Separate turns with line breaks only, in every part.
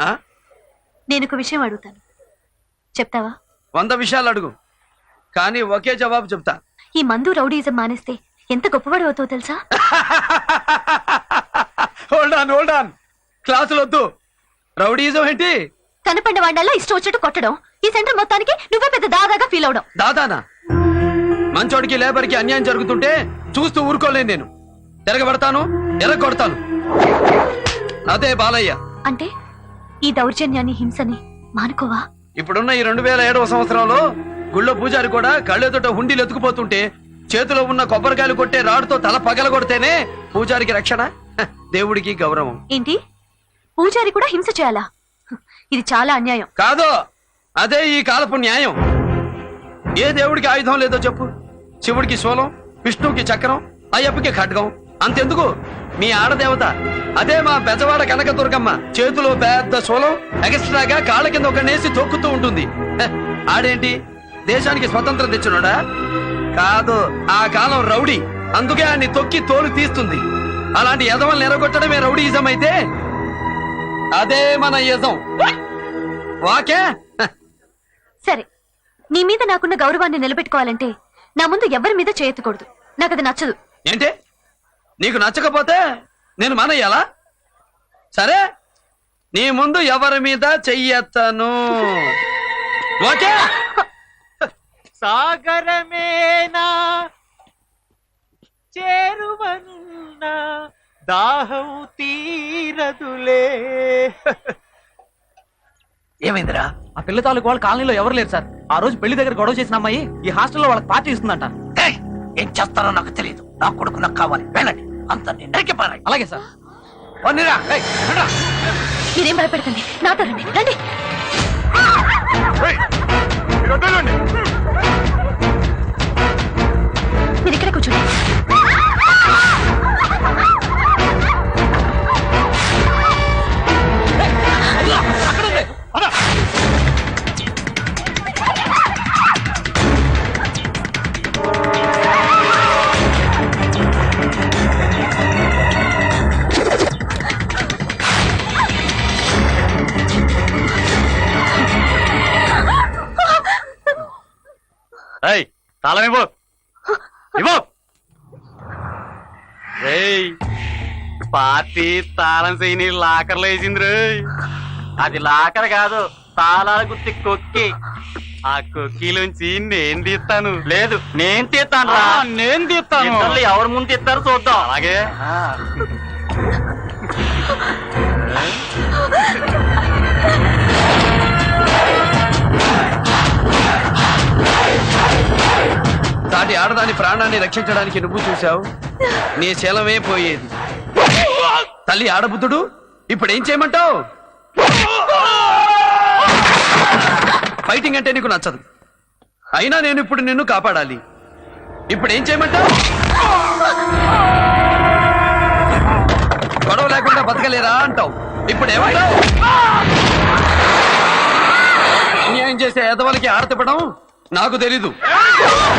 ఆ?
నేను ఒక విషయం అడుగుతాను. చెప్తావా?
వంద విషయాలు అడుగు. కానీ ఒకే జవాబు చెప్తా.
ఈ మందు రౌడీజం మానేస్తే ఎంత గొప్పవాడు అవుతావు తెలుసా?
హోల్డ్ ఆన్ హోల్డ్ ఆన్ క్లాసులు వద్దు. రౌడీజం ఏంటి?
కనపడిన వాడినల్లా ఇష్టం వచ్చినట్టు కొట్టడం. ఈ సెంటర్ మొత్తానికి నువ్వే పెద్ద దాదాగా ఫీల్ అవడం.
దాదానా? మంచోడికి లేబర్కి అన్యాయం జరుగుతుంటే చూస్తూ ఊరుకోలేను నేను. తిరగబడతాను ఎరగొడతాను. అదే బాలయ్య.
అంటే? ఈ దౌర్జన్యాన్ని హింసని మానుకోవా?
ఇప్పుడున్న ఈ రెండు వేల ఏడవ సంవత్సరంలో గుళ్ళో పూజారి కూడా కళ్ళెదుట హుండీలు ఎత్తుకుపోతుంటే చేతిలో ఉన్న కొబ్బరికాయలు కొట్టే రాడుతో తల పగల కొడితేనే పూజారికి రక్షణ? హ, దేవుడికి గౌరవం.
ఏంటి? పూజారి కూడా హింస చేయాలా? హ్, ఇది చాలా అన్యాయం.
కాదు అదే ఈ కాలపు న్యాయం. ఏ దేవుడికి ఆయుధం లేదో చెప్పు. శివుడికి శూలం విష్ణువుకి చక్రం అయ్యప్పకి ఖడ్గం. అంతెందుకు? మీ ఆడదేవత. అదే మా బెజవాడ కనక దుర్గమ్మ చేతిలో పెద్ద శూలం ఎగస్ట్రాగా కాళ్ళ కింద ఒక నేసి తొక్కుతూ ఉంటుంది. ఆడేంటి? దేశానికి స్వతంత్రం తెచ్చినోడా కాదు ఆ కాలం రౌడీ. అందుకే ఆయన్ని తొక్కి తోలు తీస్తుంది. అలాంటి యజమల్ని ఎరగొట్టడమే రౌడీయిజం అయితే అదే మన యజం. వాకే?
సరే నీ మీద నాకున్న గౌరవాన్ని నిలబెట్టుకోవాలంటే నా ముందు ఎవరి మీద చేయెత్తకూడదు నాకు అది నచ్చదు.
ఏంటి? నీకు నచ్చకపోతే నేను మానేయాలా? సరే నీ ముందు ఎవరి మీద చెయ్యెత్తను? ఓకే?
సాగరమేనా? చేరువనున్నా దాహం తీరదులే.
ఏమైందిరా? ఆ పిల్ల తాలూకు వాళ్ళ కాలనీలో ఎవరు లేరు సార్. ఆ రోజు పెళ్ళి దగ్గర గొడవ చేసిన అమ్మాయి ఈ హాస్టల్లో వాళ్ళకి పార్టీ ఇస్తుందంట.
ఏయ్, ఏం చేస్తారో నాకు తెలియదు నా కొడుకు నాకు కావాలి. వెళ్ళండి. అంత నరికి పారాయి.
అలాగే సార్.
వన్నీరా.
మీరేం భయపెడకండి? నాతో రండి. రండి. మీరు ఇక్కడే కూర్చోండి.
తాళం ఇవ్వు. ఇవ్వు. రేయ్ పార్టీ తాళం చేయని లాకర్లో వేసింది రేయ్ అది లాకర్ కాదు తాళాల గుర్తి కొక్కి. ఆ కొక్కిలోంచి నేను తీస్తాను. లేదు నేను తీస్తాను రా. నేను తీస్తాను. ఎవరు ముందు తీస్తారో చూద్దాం. అలాగే.
సాటి ఆడదాని ప్రాణాన్ని రక్షించడానికి నువ్వు చూశావు? నీ శలమే పోయేది. తల్లి ఆడబుద్ధుడు? ఇప్పుడు ఏం చేయమంటావు? ఫైటింగ్ అంటే నీకు నచ్చదు. అయినా నేను ఇప్పుడు నిన్ను కాపాడాలి. ఇప్పుడు ఏం చేయమంటావు? గొడవ లేకుండా బతకలేరా అంటావు. ఇప్పుడు ఏమంటావు? అన్యాయం చేసే ఎదవలకి ఆడతివ్వడం నాకు తెలీదు.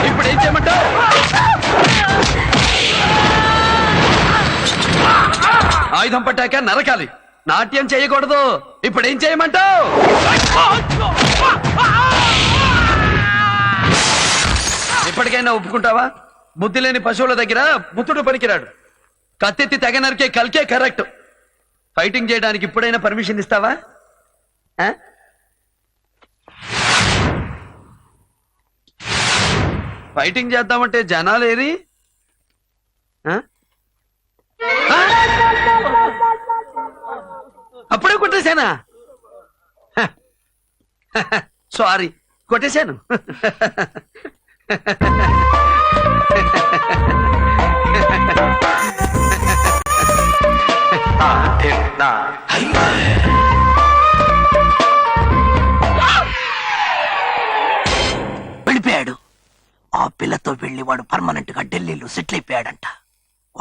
ఇప్పుడు ఏం చేయమంటావు? ఆయుధం పట్టాక నరకాలి. నాట్యం చేయకూడదు. ఇప్పుడు ఏం చేయమంటావు? ఇప్పటికైనా ఒప్పుకుంటావా? బుద్ధి లేని పశువుల దగ్గర బుద్ధుడు పనికిరాడు. కత్తెత్తి తెగ నరికే కల్కే కరెక్ట్. ఫైటింగ్ చేయడానికి ఇప్పుడైనా పర్మిషన్ ఇస్తావా? ఫైటింగ్ చేద్దామంటే జనాలు ఏరి? ఆ? అప్పుడే కొట్టేశానా? సారీ కొట్టేశాను.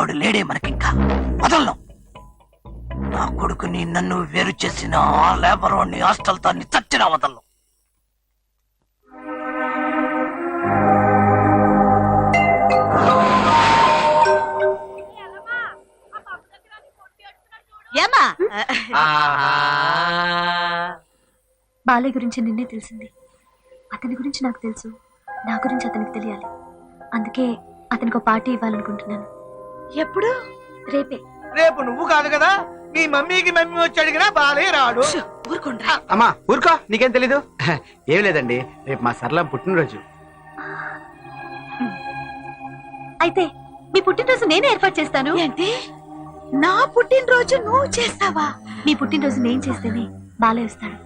వాడు లేడే మనకింకా. వదలను. నా కొడుకుని నన్ను వేరు చేసిన ఆ లేబర్ వాడిని హాస్టల్ తాన్ని చచ్చిన వదలను.
బాలయ్య గురించి నిన్నే తెలిసింది. అతని గురించి నాకు తెలుసు. నా గురించి అతనికి తెలియాలి. అందుకే అతనికి ఒక పార్టీ ఇవ్వాలనుకుంటున్నాను.
ఎప్పుడు?
రేపే.
రేపు నువ్వు కాదు కదా మీ మమ్మీకి మమ్మీ వచ్చి అడిగినా బాలే రాడు.
ఊరుకోండ్రా
అమ్మా ఊరుకో నీకేం తెలీదు? ఏం లేదండి రేపు మా సరళ పుట్టినరోజు.
అయితే మీ పుట్టినరోజు నేనే ఏర్పాటు చేస్తాను.
ఏంటి? నా పుట్టినరోజు నువ్వు చేస్తావా?
మీ పుట్టినరోజు నేను చేస్తేనే బాలయ్య వస్తాడు.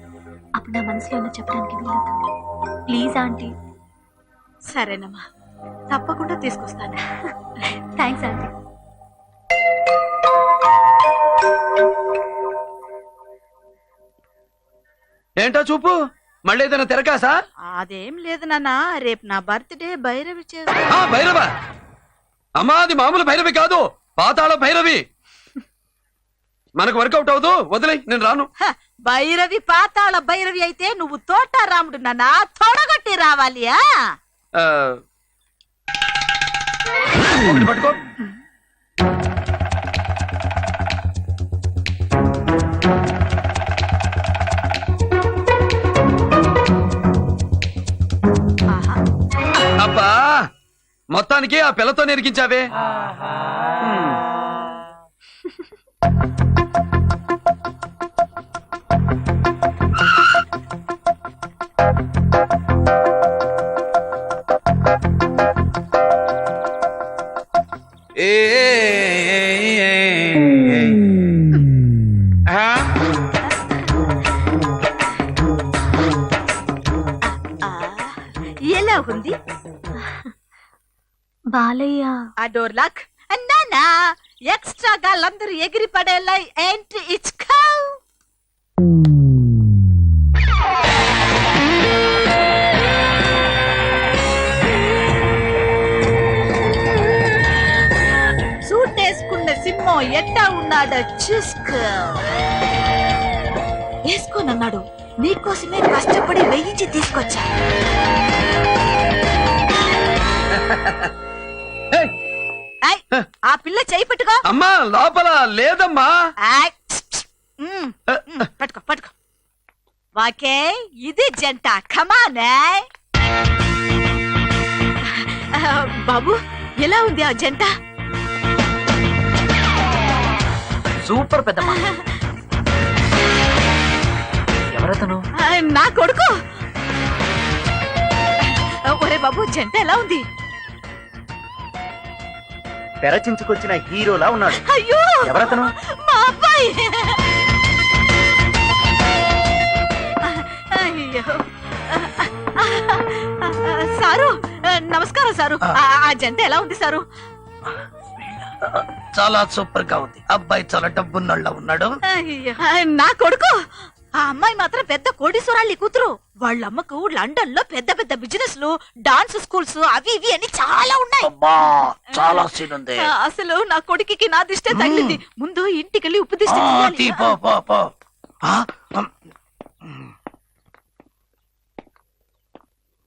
అప్పుడు నా మనసులో ఉన్న చెప్పడానికి వీలవుతుంది ప్లీజ్ ఆంటీ.
సరేనమ్మా. తప్పకుండా తీసుకొస్తాను.
Thanks aunty.
ఏంటో చూపు? మళ్ళీ ఏదైనా తిరగాసా
అదేం లేదు నాన్న రేపు నా బర్త్డే భైరవి చేస్తా.
ఆ భైరవ! అమ్మా అది మామూలు భైరవి కాదు పాతాళ భైరవి. మనకు వర్కౌట్ అవదు వదిలే నేను రాను.
హ, భైరవి పాతాళ భైరవి అయితే నువ్వు తోట రాముడు నాన్న తొడగొట్టి రావాలి ఆ?
ఆ, ఒకటి పట్టుకో. మొత్తానికి ఆ పిల్లతో నెరికించావే
ఎలా ఉంది?
బాలయ్య.
ఆ డోర్ లాక్. నానా ఎక్స్ట్రా గాళ్ళందరూ ఎగిరి పడేలా ఏంటి ఇచ్చుకో. సూట్ వేసుకున్న సింహం ఎట్టా ఉన్నాడో చూసుకో. వేసుకోనన్నాడు. నీకోసమే కష్టపడి వెయ్యించి తీసుకొచ్చా ఆ పిల్ల చేయి పట్టుకో.
అమ్మా లోపల లేదమ్మా.
పట్టుకో పట్టుకో. వాకే ఇది జంట. కమానే బాబు ఎలా ఉంది ఆ జంట?
సూపర్ పెద్దమ్మ. ఎవరతను?
నా కొడుకు. ఒరే బాబు జంట ఎలా ఉంది?
తెరచించుకొచ్చిన హీరోలా ఉన్నాడు.
అయ్యో!
ఎవరతను?
మా అబ్బాయి! అయ్యో! సారు నమస్కారం సారు. ఆ. జంట ఎలా ఉంది సారు?
చాలా సూపర్గా ఉంది. అబ్బాయి చాలా డబ్బున్నోళ్ళ ఉన్నాడు.
అయ్యో, నా కొడుకు? ఆ అమ్మాయి మాత్రం పెద్ద కోటీశ్వరాళ్ళి కూతురు వాళ్ళ అమ్మకు లండన్లో పెద్ద పెద్ద బిజినెస్లు డాన్స్ స్కూల్స్ అవి ఇవి అని చాలా ఉన్నాయి
అబ్బా చాలా సీన్ ఉంది
అసలు నా కొడుకుకి నా దిష్టే తగిలింది ముందు ఇంటికెళ్ళి ఉప్పు దిష్టి
ఆ,
తీయాలి.
తీ, పో, పో, పో. ఆ, ఉమ్.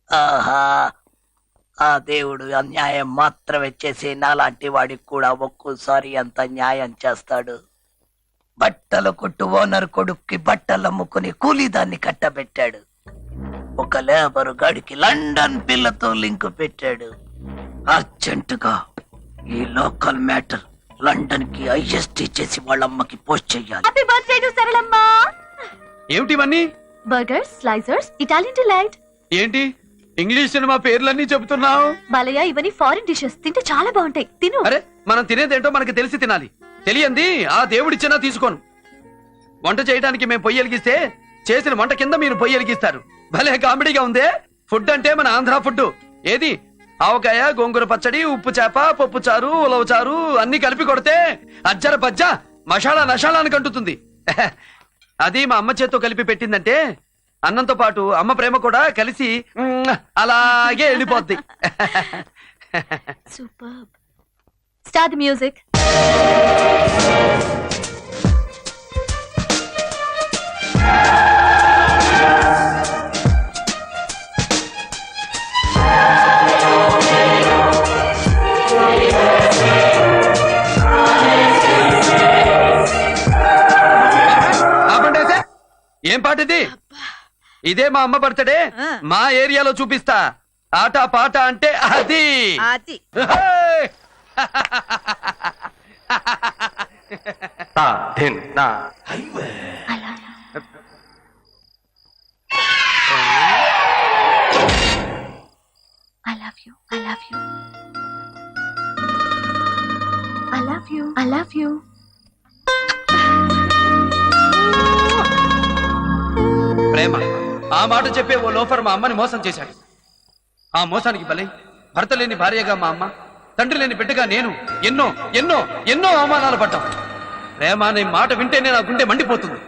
ఆహా ఆ దేవుడు అన్యాయం మాత్రమే చేసి నాలాంటి వాడికి కూడా ఒక్కోసారి అంత న్యాయం చేస్తాడు బట్టల కొట్టు ఓనర్ కొడుక్కి బట్టలు అమ్ముకుని కూలీదాన్ని కట్టబెట్టాడు. ఒక లేబరు గాడికి లండన్ పిల్లతో లింక్ పెట్టాడు. అర్జెంటుగా ఈ లోకల్ మ్యాటర్ లండన్కి ఐఎస్టీ చేసి వాళ్ళ అమ్మకి పోస్ట్ చెయ్యాలి.
Happy birthday to Saralamma!
ఏమిటి ఇవన్నీ?
బర్గర్స్ స్లైసర్స్ ఇటాలియన్ డిలైట్
ఏంటి? ఇంగ్లీష్ సినిమా పేర్లన్నీ చెబుతున్నావు?
బాలయ్య ఇవన్నీ ఫారిన్ డిషెస్ తింటే చాలా బాగుంటాయి. తిను.
అరే మనం తినేదేంటో మనకి తెలిసి తినాలి. తెలియంది? ఆ దేవుడిచ్చినా తీసుకోను. వంట చేయడానికి మేము పొయ్యి వెలిగిస్తే చేసిన వంట కింద మీరు పొయ్యి వెలిగిస్తారు. భలే కామెడీగా ఉందే? ఫుడ్ అంటే మన ఆంధ్ర ఫుడ్ ఏది? ఆవకాయ గోంగూర పచ్చడి ఉప్పు చేప పప్పు చారు ఉలవ చారు అన్ని కలిపి కొడితే అజ్జర పజ్జ మషాలా నషాలా అని కంటుతుంది. అది మా అమ్మ చేత్తో కలిపి పెట్టిందంటే అన్నంతో పాటు అమ్మ ప్రేమ కూడా కలిసి అలాగే వెళ్ళిపోద్ది.
సూపర్. Start music.
ఏం పాట ఇది? ఇదే మా అమ్మ బర్త్డే. మా ఏరియాలో చూపిస్తా. ఆట పాట అంటే అది.
అది!
తా, ధిన్, నా.
అలా I love you I love you I love you I love you
ప్రేమ. ఆ మాట చెప్పే ఓ లోఫర్ మా అమ్మని మోసం చేశాడు. ఆ మోసానికి బలై భర్త లేని భార్యగా మా అమ్మ తండ్రి లేని బిడ్డగా నేను ఎన్నో ఎన్నో ఎన్నో అవమానాలు పడ్డాం. ప్రేమ అనే మాట వింటేనే నా గుండె మండిపోతుంది.